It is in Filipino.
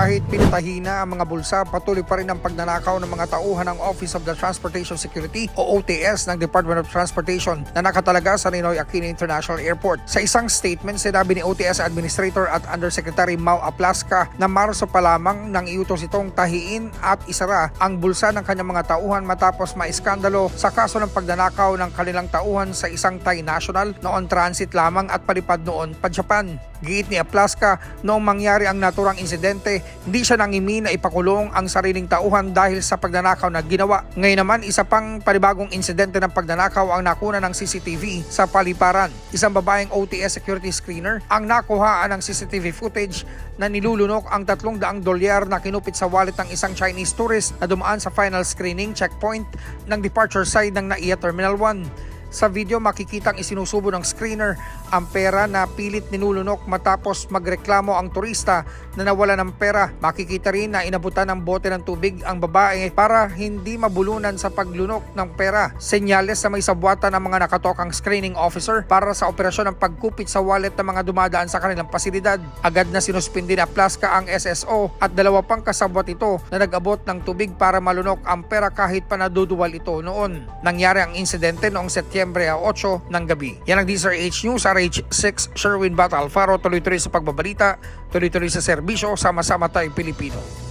Kahit pinatahi na ang mga bulsa, patuloy pa rin ang pagnanakaw ng mga tauhan ng Office of the Transportation Security o OTS ng Department of Transportation na nakatalaga sa Ninoy Aquino International Airport. Sa isang statement, sinabi ni OTS Administrator at Undersecretary Mau Aplaska na Marso pa lamang nang iutos itong tahiin at isara ang bulsa ng kanyang mga tauhan matapos maiskandalo sa kaso ng pagnanakaw ng kanilang tauhan sa isang Thai national na on transit lamang at palipad noon pa Japan. Giit ni Aplaska, noong mangyari ang naturang insidente, hindi siya nangimi na ipakulong ang sariling tauhan dahil sa pagnanakaw na ginawa. Ngayon naman, isa pang panibagong insidente ng pagnanakaw ang nakuna ng CCTV sa paliparan. Isang babaeng OTS security screener ang nakuhaan ng CCTV footage na nilulunok ang 300 dolyar na kinupit sa wallet ng isang Chinese tourist na dumaan sa final screening checkpoint ng departure side ng NAIA Terminal 1. Sa video makikitang isinusubo ng screener ang pera na pilit ninulunok matapos magreklamo ang turista na nawala ng pera. Makikita rin na inabutan ng bote ng tubig ang babae para hindi mabulunan sa paglunok ng pera. Senyales na may sabwatan ang mga nakatokang screening officer para sa operasyon ng pagkupit sa wallet ng mga dumadaan sa kanilang pasilidad. Agad na sinuspindi na Plaska ang SSO at dalawa pang kasabwat ito na nag-abot ng tubig para malunok ang pera kahit pa naduduwal ito noon. Nangyari ang insidente noong Setyembre 8 ng gabi. Yan ang DZRH News, RH6 Sherwin Bat Alfaro, tuloy-tuloy sa pagbabalita, tuloy-tuloy sa serbisyo, sama-sama tayo Pilipino.